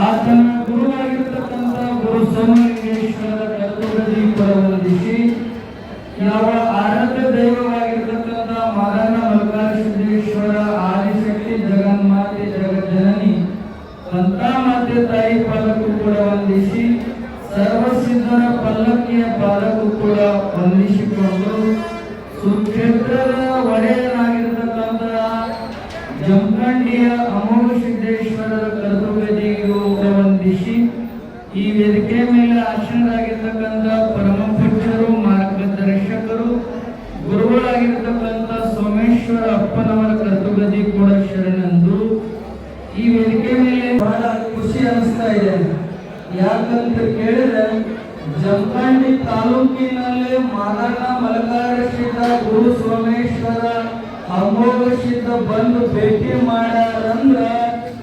ಆತನ ಗುರುವಾಗಿರ್ತಕ್ಕಂಥ ಗುರು ಸೋಮಲಿಂಗೇಶ್ವರರ ಕರ್ತವ್ಯದೀಪರ ವಂದಿಸಿ ಯಾವ ಆರಾಧ್ಯ ದೈವವಾಗಿರ್ತಕ್ಕಂಥ ಮಗನ ಮಲ್ಲಿಕಾರ್ಜುನೇಶ್ವರ ಆದಿಶಕ್ತಿ ಜಗನ್ಮಾತೆ ಜಗಜ್ಜನನಿ ಮಾತೆ ತಾಯಿ ಪಾಲಕು ಕೂಡ ವಂದಿಸಿ ಸರ್ವಸಿದ್ಧರ ಪಲ್ಲಕ್ಕಿಯ ಪಾಲಕು ಕೂಡ ವಂದಿಸಿಕೊಂಡು ಸುಕ್ಷೇತ್ರದ ಒಡೆಯನಾಗಿರ್ತಕ್ಕಂಥ ಜಮಖಂಡಿಯ ಅಮೋಘ ಸಿದ್ದೇಶ್ವರರ ಕರ್ತವ್ಯದಿಗೂ ವಂದಿಸಿ ಈ ವೇದಿಕೆ ಮೇಲೆ ಆಸೀನರಾಗಿರ್ತಕ್ಕಂಥ ಪರಮ ಪೂಜ್ಯರು ಮಾರ್ಗದರ್ಶಕರು, ಗುರುಗಳಾಗಿರ್ತಕ್ಕಂಥ ಸೋಮೇಶ್ವರ ಅಪ್ಪನವರ ಕರ್ತವ್ಯದಿ ಕೂಡ ಶರಣಂದು ಈ ವೇದಿಕೆ ಮೇಲೆ ಬಹಳ ಖುಷಿ ಅನಿಸ್ತಾ ಇದೆ. ಯಾಕಂತ ಕೇಳಿದ್ರೆ ಜಮಖಂಡಿ ತಾಲೂಕಿನಲ್ಲಿ ಮಾದಣ್ಣ ಮಲಕಾರಶಿತ ಗುರು ಸೋಮೇಶ್ವರ ಅಮೋಘ ಸಿದ್ಧ ಬಂದು ಭೇಟಿ ಮಾಡ್ಯಾರಂದ್ರ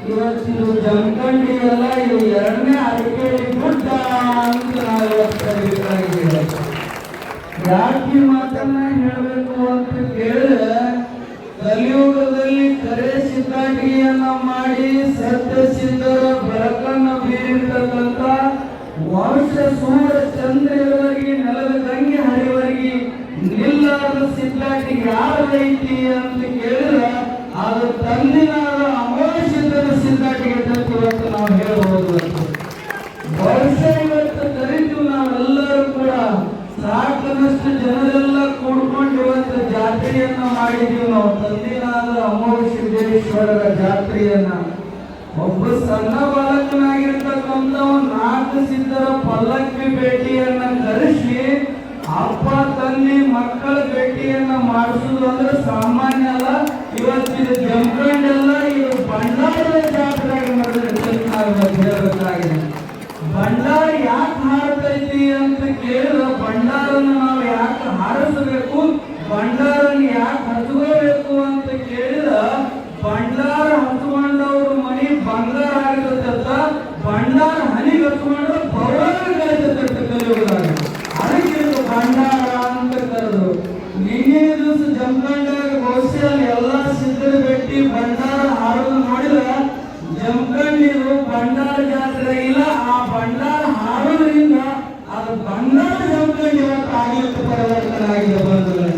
ಇವತ್ತು ಜಮಖಂಡಿ ಎಲ್ಲ ಇದು ಎರಡನೇ ಅಡಿಕೆಲಿ ಗುಡ್ಡ ಅಂತ ನಾವು ಯಾಕೆ ಮಾತನ್ನ ಹೇಳಬೇಕು ಅಂತ ಕೇಳಿದ್ರೆ, ಕಲಿಯುಗದಲ್ಲಿ ಕರೆ ಸಿದ್ಧಾಟಿಯನ್ನ ಮಾಡಿ ಸತ್ಯ ಸಿದ್ಧರ ಬೆಳಕನ್ನು ಬೀರಿರ್ತಕ್ಕಂಥ ವಂಶ ಸೂರ್ಯ ಚಂದ್ರವರೆಗೆ ನೆಲದ ಗಂಗೆ ಹರಿವರೆಗೆ ನಿಲ್ಲಾದ ಸಿದ್ಧಾಟಿ ಯಾರೈತಿ ಅಂತ ಕೇಳಿದ್ರೆ ಅದು ತಂದಿನಾದ ಅಮೋಘ ಸಿದ್ಧರ ಅಂತ ನಾವು ಹೇಳಬಹುದು. ಬಹುಶಃ ಇವತ್ತು ಕರೀತೀವಿ ನಾವೆಲ್ಲರೂ ಕೂಡ ಸಾಕಷ್ಟು ಜನರೆಲ್ಲ ಕೂಡ್ಕೊಂಡು ಇವತ್ತು ಜಾತ್ರೆಯನ್ನ ಮಾಡಿದೀವಿ ನಾವು. ತಂದಿನಾದ ಅಮೋಘ ಸಿದ್ದೇಶ್ವರರ ಜಾತ್ರೆಯನ್ನ. ಒಬ್ಬ ಸಣ್ಣ ಬಾಲಕನಾಗಿರ್ತಕ್ಕಂಥವ ನಾಲ್ಕು ಸಿದ್ಧರ ಪಲ್ಲಕ್ಕಿ ಭೇಟಿಯನ್ನ ಕರೆಸಿ, ಅಪ್ಪ, ತಂದೆ, ಮಕ್ಕಳ ಭೇಟಿಯನ್ನ ಮಾಡಿಸುದು ಅಂದ್ರೆ ಸಾಮಾನ್ಯ ಅಲ್ಲ. ಇವತ್ತಿನ ಜಮಖಂಡೆಲ್ಲ ಇದು ಭಂಡಾರದ ಜಾತ್ರೆಯಾಗಿ ನಡೆದಿರ್ತಕ್ಕಂಥ ನಾವು ಇವತ್ತು ಹೇಳಬೇಕಾಗಿದೆ ಭಂಡಾರ ಯಾಕೆ ಹಾಡ್ತೈತಿ ಅಂತ ಕೇಳಿದ್ರೆ ಭಂಡಾರನ ನಾವು ಯಾಕೆ ಹಾರಿಸಬೇಕು ಭಂಡಾರನ ಯಾಕೆ ಹಚ್ಕೋಬೇಕು ಅಂತ ಕೇಳಿದ ಭಂಡಾರ ಹಚ್ಕೊಂಡವ್ರ ಮನಿ ಆಗಿರ್ತೈತ ಭಂಡಾರ ಹನಿಗೆ ಹಚ್ಕೊಂಡ್ರೆ ಪೌರಾಣ ಗಳಿಸ್ತೈತೆ ಕಲಿಯುಗದಾಗ ಅದಕ್ಕೆ ಭಂಡಾರ ಅಂತ ಕರೆದ್ರು. ನಿನ್ನೆ ದಿವಸ ಜಮಖಂಡಾಗ ಬಹುಶಃ ಅಲ್ಲಿ ಎಲ್ಲ ಸಿದ್ಧರ ಬೆಟ್ಟಿ ಭಂಡಾರ ಹಾಡೋದು ನೋಡಿದ್ರೆ? ಜಮಖಂಡಿದು ಭಂಡಾರ ಜಾತ್ರೆ ಇಲ್ಲ. ಆ ಭಂಡಾರ ಹಾಡೋದ್ರಿಂದ ಅದು ಭಂಡಾರ ಜಮಖಂಡಿ ಇವತ್ತು ಆಗಿತ್ತು ಪರಿವರ್ತನೆ ಆಗಿದೆ ಬಂಧುಗಳೇ.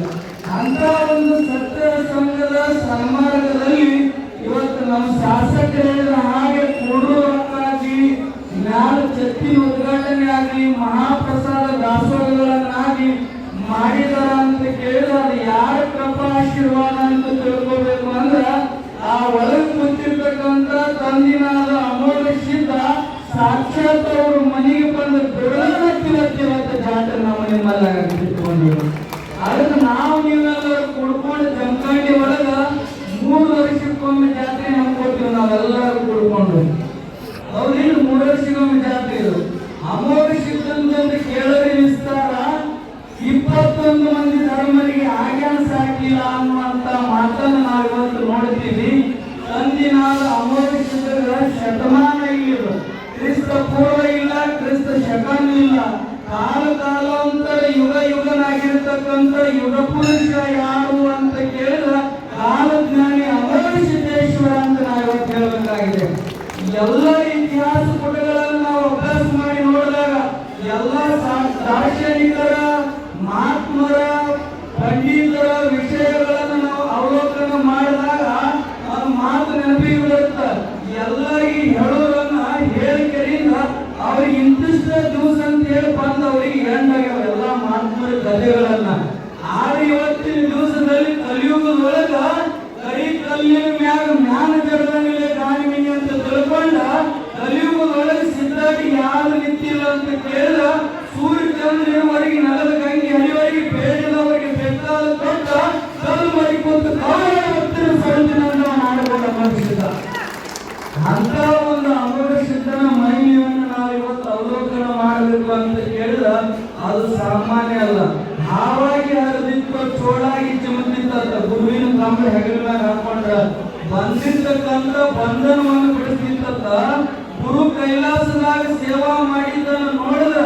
ಅಂತ ಒಂದು ಸತ್ಯ ಸಂಘದ ಸನ್ಮಾರ್ಗದಲ್ಲಿ ಇವತ್ತು ನಮ್ಮ ಶಾಸಕರು ఆ ಮಾತನ್ನ ನಾವು ಇವತ್ತು ನೋಡ್ತೀವಿ ತಂದಿನಾದ ಅಮೋಘ ಶತಮಾನ ಇಲ್ಲ ಕ್ರಿಸ್ತ ಪೂರ್ವ ಇಲ್ಲ, ಕ್ರಿಸ್ತ ಶಕನ್ ಇಲ್ಲ. ಕಾಲ ಕಾಲಾಂತರ ಯುಗ ಯುಗನಾಗಿರ್ತಕ್ಕಂಥ ಯುಗ ಪುರುಷ ಯಾರು ಅಂತ ಕೇಳಿದ ಕಾಲಜ್ಞಾನಿ ಅಮೋಘ ಸಿದ್ದೇಶ್ವರ ಅಂತ ನಾವು ಇವತ್ತು ಹೇಳಬೇಕಾಗಿದೆ. ಎಲ್ಲ ಇತಿಹಾಸ ಎಲ್ಲ ಹೇಳೋದನ್ನ ಹೇಳಿಕೆಯಿಂದ ಅವ್ರಿಗೆ ಇಂತಿಷ್ಟ ದಿವಸ ಅಂತ ಹೇಳಿ ಬಂದು ಅವರಿಗೆ ಎಂಡಾಗ್ಯಾವ ಎಲ್ಲ ಮಹಾತ್ಮರ ಕಥೆಗಳನ್ನ ಆದ್ರೆ ಇವತ್ತಿನ ದಿವಸದಲ್ಲಿ ಕಲಿಯುಗದೊಳಗ ಕರಿ ಕಲ್ಲಿನ ಮ್ಯಾಗ ಜ್ಞಾನ ಜಗದಂಗಿಲ್ಲ ಗಾಣಿಮಿನಿ ಅಂತ ತಿಳ್ಕೊಂಡ ಕಲಿಯುಗದೊಳಗೆ ಸಿದ್ಧಾಗಿ ಯಾರು ನಿಂತಿಲ್ಲ ಅಂತ ಕೇಳಿದ ಸಾಮಾನ್ಯ ಅಲ್ಲ, ಹಾವಾಗಿ ಹರಿದಿತ್ತು ಚೋಳಾಗಿ ಚಿಮುತ್ತಿತ್ತ ಗುರುವಿನ ಕಾಮ್ರ ಹೆಗಲ ಮ್ಯಾಗ ಹಾಕೊಂಡ್ರ ಬಂದಿರ್ತಕ್ಕಂತ ಬಂಧನವನ್ನು ಬಿಡಿಸ್ತಿತ್ತ ಗುರು ಕೈಲಾಸದಾಗ ಸೇವಾ ಮಾಡಿದ್ದನ್ನು ನೋಡಿದ್ರ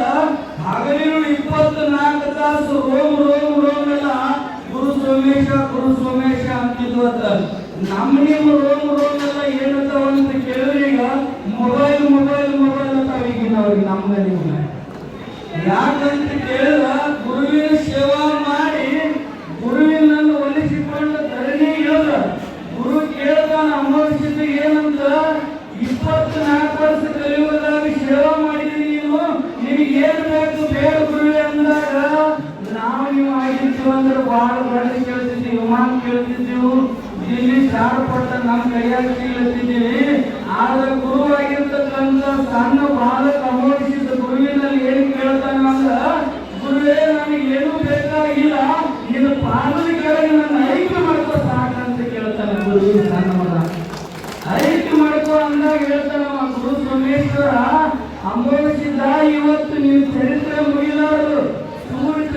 ಹಗಲಿನ ಇಪ್ಪತ್ತು ನಾಲ್ಕು ತಾಸು ರೋಮ್ ರೋಮ್ ರೋಮ್ ಎಲ್ಲ ಗುರು ಸೋಮೇಶ ಇವತ್ತ ನಮ್ಮ ನಿಮ್ಮ ರೋಮ್ ರೋಮ್ ಎಲ್ಲ ಅಂತ ಕೇಳಿದ್ರೆ ಈಗ ಮೊಬೈಲ್ ಮೊಬೈಲ್ ಮೊಬೈಲ್ ಅಂತ ಈಗಿನ ಅವ್ರಿಗೆ ನಮ್ಗೆ ನಿಮ್ಗೆ ಯಾಕಂತ ಅನುಭವಿಸಿದ್ದು ಏನಂತ? ಇಪ್ಪತ್ನಾಲ್ಕು ವರ್ಷ ಕಲಿಯುವುದಾಗಿ ಸೇವಾ ಮಾಡಿದೀನಿ ನೀವು ನಿಮಗೆ ಏನು ಬೇಕು ಬೇಡ ಅಂದಾಗ ನಾವು ನೀವು ಆಗಿರ್ತೀವಿ ಅಂದ್ರೆ ಬಹಳ ಕೇಳ್ತಿದ್ದೀವಿ ವಿಮಾನ ಕೇಳ್ತಿದ್ದೀವಿ. ಇಲ್ಲಿ ಪಟ್ಟ ನಮ್ಮ ಕೈಯಾಗಿ ಕೇಳ್ತಿದ್ದೀವಿ ಆದ್ರೆ ಗುರುವಾಗಿರ್ತಕ್ಕಂಥ ಸಣ್ಣ ಬಾಲಕ ಅನುಭವಿಸಿದ ಗುರುವಿನಲ್ಲಿ ಏನು ಕೇಳ್ತಾನ ಅಂದ್ರ ಗುರುವೇ ನನಗೆ ಏನೂ ಬೇಕಾಗಿಲ್ಲ ನಿನ್ನ ಪಾದದ ಕೆಳಗೆ ನನ್ನ ಐಕ್ಯ ಮಾಡ್ಕೋ ಸಾಕಂತ ಕೇಳ್ತಾನೆ ಗುರು ಸಣ್ಣ ಮಗ ಐಕ್ಯ ಮಾಡ್ಕೋ ಅಂದಾಗ ಹೇಳ್ತಾನ ಅವ ಗುರು ಸೋಮೇಶ್ವರ ಅನುಭವಿಸಿದ ಇವತ್ತು ನೀವು ಚರಿತ್ರೆ ಮುಗಿಲಾರದು. ಸೂರ್ಯ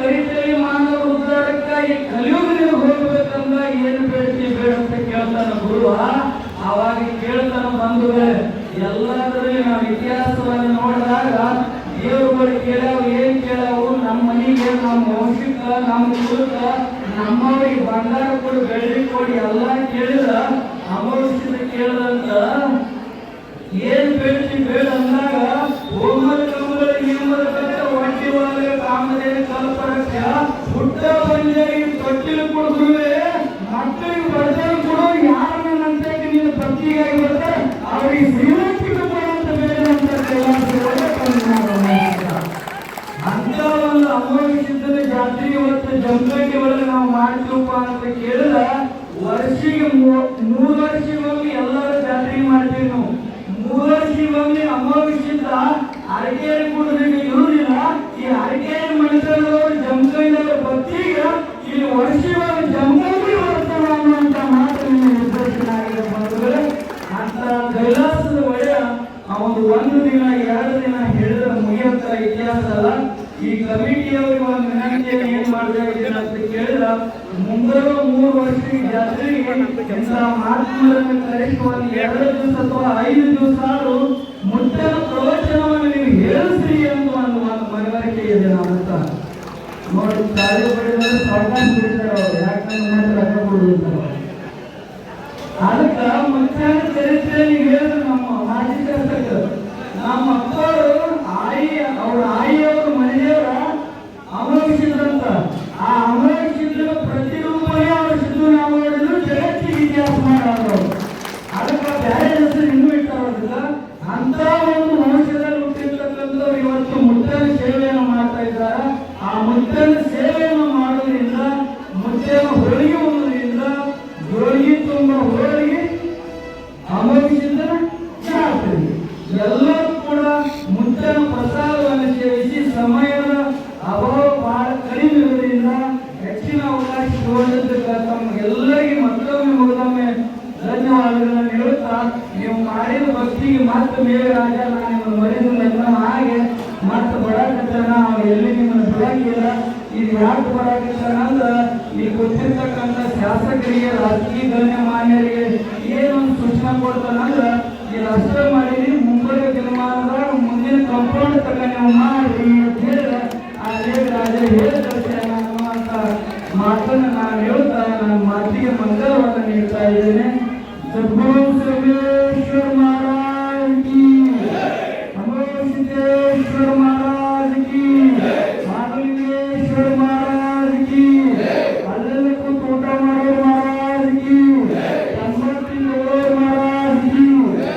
ಕರಿತೈ ಮಾನವ ಉದ್ಧಾರಕ್ಕಾಗಿ ಕಲಿಯುಗನಿಗೆ ಹೋಗ್ಬೇಕಂದ ಏನು ಬೇಡ್ತಿ ಬೇಡ ಅಂತ ಕೇಳ್ತಾನ ಗುರು ಅವಾಗ ಕೇಳ್ತಾನ ಬಂಧುಗಳೇ ಎಲ್ಲದರಲ್ಲಿ ನಾವು ಇತಿಹಾಸವನ್ನು ನೋಡಿದಾಗ ದೇವರುಗಳು ಕೇಳ್ಯಾವ ಏನ್ ಕೇಳಾವು? ನಮ್ಮ ಮನೆಗೆ ನಮ್ಮ ವಂಶಕ್ಕ ನಮ್ಮ ಕುಲಕ್ಕ ನಮ್ಮವರಿಗೆ ಬಂಗಾರ ಕೊಡು, ಬೆಳ್ಳಿ ಕೊಡಿ, ಎಲ್ಲ ಕೇಳಿದ ಅಮೌಷಧ ಕೇಳಿದಂತ ಏನ್ ಬೇಡ್ತಿ ಬೇಡ ಅಂದಾಗ ಹೋಮದ ಕಮಲ ನಿಯಮದ ಕಟ್ಟ ಹೊಟ್ಟಿ ಒಳಗೆ ಕಾಮದೇವಿ ಕಲ್ಪರಕ್ಷ ಹುಟ್ಟ ಬಂಜರಿ ತೊಟ್ಟಿಲು ಕೊಡುಗುರುವೆ ಮಕ್ಕಳಿಗೆ ಬರ್ತಾರೆ ಕೊಡು ಯಾರನ್ನ ನಂತಕ್ಕೆ ನೀನು ಪತ್ನಿಯಾಗಿ ಬರ್ತಾರೆ ಅವರಿಗೆ ಶ್ರೀಲಂಕಿಗೆ ಕೊಡುವಂತ ಬೇಡ ಅಂತ ಕೈಲಾಸದೊಳಗೆ ಕರುಣಾಕರ. ಅಂತ ಒಂದು ಅಮೋಘ ಜಾತ್ರೆ ಇವತ್ತು ಜಮಖಂಡಿ ಒಳಗೆ ನಾವು ಮಾಡ್ತೀವಪ್ಪ ಅಂತ ಕೇಳಿದ ವರ್ಷಿಗೆ ಮೂ- ಮೂರು ವರ್ಷಿಗೊಮ್ಮೆ ಎಲ್ಲರೂ ಜಾತ್ರೆ ಮಾಡ್ತೀವಿ ನಾವು ಮೂರು ವರ್ಷಿಗೊಮ್ಮೆ ಅಮೋಘಿಸಿದ್ದ ಅರಕೇರಿ ಕುಡಿದ್ರೆ ಇರುವುದಿಲ್ಲ ಈ ಅರಕೇರಿ ಮಣಿತರದವರು ಜಮಖಂಡವರ ಭಕ್ತಿಗೆ ಇಲ್ಲಿ ವರ್ಷಿಗೊಮ್ಮೆ ಜಮಖಂಡಿ ಬರ್ತಾವ ಅನ್ನುವಂತ ಮಾತು ನಿಮ್ಮ ನಿರ್ದೇಶನ ಆಗಿದೆ ಬಂಧುಗಳೇ ಅಂತ ಕೈಲಾಸದ ಒಡೆಯ ಅವನು ಒಂದು ದಿನ, ಎರಡು ದಿನ ಹೇಳಿದ್ರೆ ಮುಗಿಯುವಂತ ಇತಿಹಾಸ ಅಲ್ಲ. ಈ ಕಮಿಟಿಯವ್ರಿಗೆ ಒಂದು ವಿನಂತಿಯನ್ನು ಏನ್ ಮಾಡಬೇಕಾಗಿದೆ ಅಂತ ಕೇಳಿದ್ರ, ಮುಂಬರುವ ಮೂರು ವರ್ಷ ಜಾತ್ರೆಗೆ ಮಹಾತ್ಮರನ್ನು ಕರೆಸಿ ಒಂದು ಎರಡು ದಿವಸ ಅಥವಾ ಐದು ದಿವಸ ಆದರೂ ಪ್ರವಚನವನ್ನು ನೀವು ಹೇಳಿಸ್ರಿ ಅಂತ ಒಂದು ಒಂದು ಮನವರಿಕೆ ಇದೆ ನೋಡಿ ತಾಳಿ ಬಡಿದ್ರೆ ಸಾವಕಾಶ ಬಿಡ್ತಾರೆ ಅವರು. ಯಾಕಂದ್ರೆ ರೊಕ್ಕ ಕೊಡುವಂತಾರೆ ಅದಕ್ಕ ಮಧ್ಯಾಹ್ನ ಚರಿತ್ರೆಯಲ್ಲಿ ಹೇಳಿದ್ರು ನಮ್ಮ ಮಾಜಿ ಶಾಸಕರು ನಮ್ಮ ಅಪ್ಪರು ಆಯಿ ಅವ್ರ ಆಯಿಯವರು ಮನೆಯವರ ಅಮೋಘಿಸಿದ್ರಂತ ಆ ಅಮೋಘಿಸಿದ್ರ ಪ್ರತಿರೂಪನೇ ಅವರು ಸಿದ್ದು ನಾವು ಹೇಳಿದ್ರು ಜಗತ್ತಿಗೆ ಇತಿಹಾಸ ಮಾಡೋರು ಅದಕ್ಕೆ ಬೇರೆ ಹೆಸರು ಇನ್ನೂ ಇಟ್ಟಾರಲ್ಲ ಅಂತ ಒಂದು ವಂಶದಲ್ಲಿ ಹುಟ್ಟಿರ್ತಕ್ಕಂಥವ್ರು ಇವತ್ತು ಮುದ್ದನ ಸೇವೆಯನ್ನು ಮಾಡ್ತಾ ಇದ್ದಾರೆ ಆ ಮುದ್ದನ ಸೇವೆಯನ್ನು ಮಾಡೋದ್ರಿಂದ ಮುದ್ದನ ಹೋಳಿಗೆ ಹೋಗುವುದರಿಂದ ಹೋಳಿಗೆ ತುಂಬ ಹೋಳಿಗೆ ಅಮೋಘಿಸಿದ ಜಾತ್ರೆ ಎಲ್ಲರೂ ಕೂಡ ಮುದ್ದನ ಪ್ರಸಾದವನ್ನು ಸೇವಿಸಿ ಸಮಯದ ಅಭಾವ ಬಹಳ ಕಡಿಮೆ ಇರುವುದರಿಂದ ಹೆಚ್ಚಿನ ಅವಕಾಶ ತಗೊಂಡಿದ್ದಕ್ಕೆ ತಮಗೆಲ್ಲರಿಗೆ ಮತ್ತೊಮ್ಮೆ ಮತ್ತೊಮ್ಮೆ ಧನ್ಯವಾದಗಳನ್ನು ಹೇಳುತ್ತಾ, ನೀವು ಮಾಡಿದ ಭಕ್ತಿಗೆ ಮತ್ತೆ ಮೇಲೆ ರಾಜ ನಾನು ನಿಮ್ಮನ್ನು ಮರೆದು ನನ್ನ ಹಾಗೆ ಮತ್ತೆ ಬರಾಕತ್ತಾನ ಅವ ಎಲ್ಲಿ ನಿಮ್ಮನ್ನು ಬಿಡಂಗಿಲ್ಲ ಇದು ಯಾಕೆ ಬರಾಕತ್ತಾನ ಅಂದ್ರೆ ಈ ಗೊತ್ತಿರ್ತಕ್ಕಂಥ ಶಾಸಕರಿಗೆ ರಾಜಕೀಯ ಗಣ್ಯಮಾನ್ಯರಿಗೆ ಏನೊಂದು ಸೂಚನೆ ಕೊಡ್ತಾನಂದ್ರೆ ಈ ರಸ್ತೆ ಮಾಡಿ ಮುಂಬೈ ದಿನಮಾನದಾಗ ಮುಂದಿನ ಕಂಪೌಂಡ್ ತಕ ನೀವು ಮಾಡಿ ಅಂತ ಹೇಳಿದ್ರೆ ಅದೇ ರಾಜ ಹೇಳಿದ್ರೆ ಅನ್ನುವಂಥ ಮಾತನ್ನು ನಾನು ಹೇಳ್ತಾ ನನ್ನ ಮಾತಿಗೆ ಮಂಗಳವನ್ನು ನೀಡ್ತಾ ಇದ್ದೇನೆ. ಸದ್ಗುರು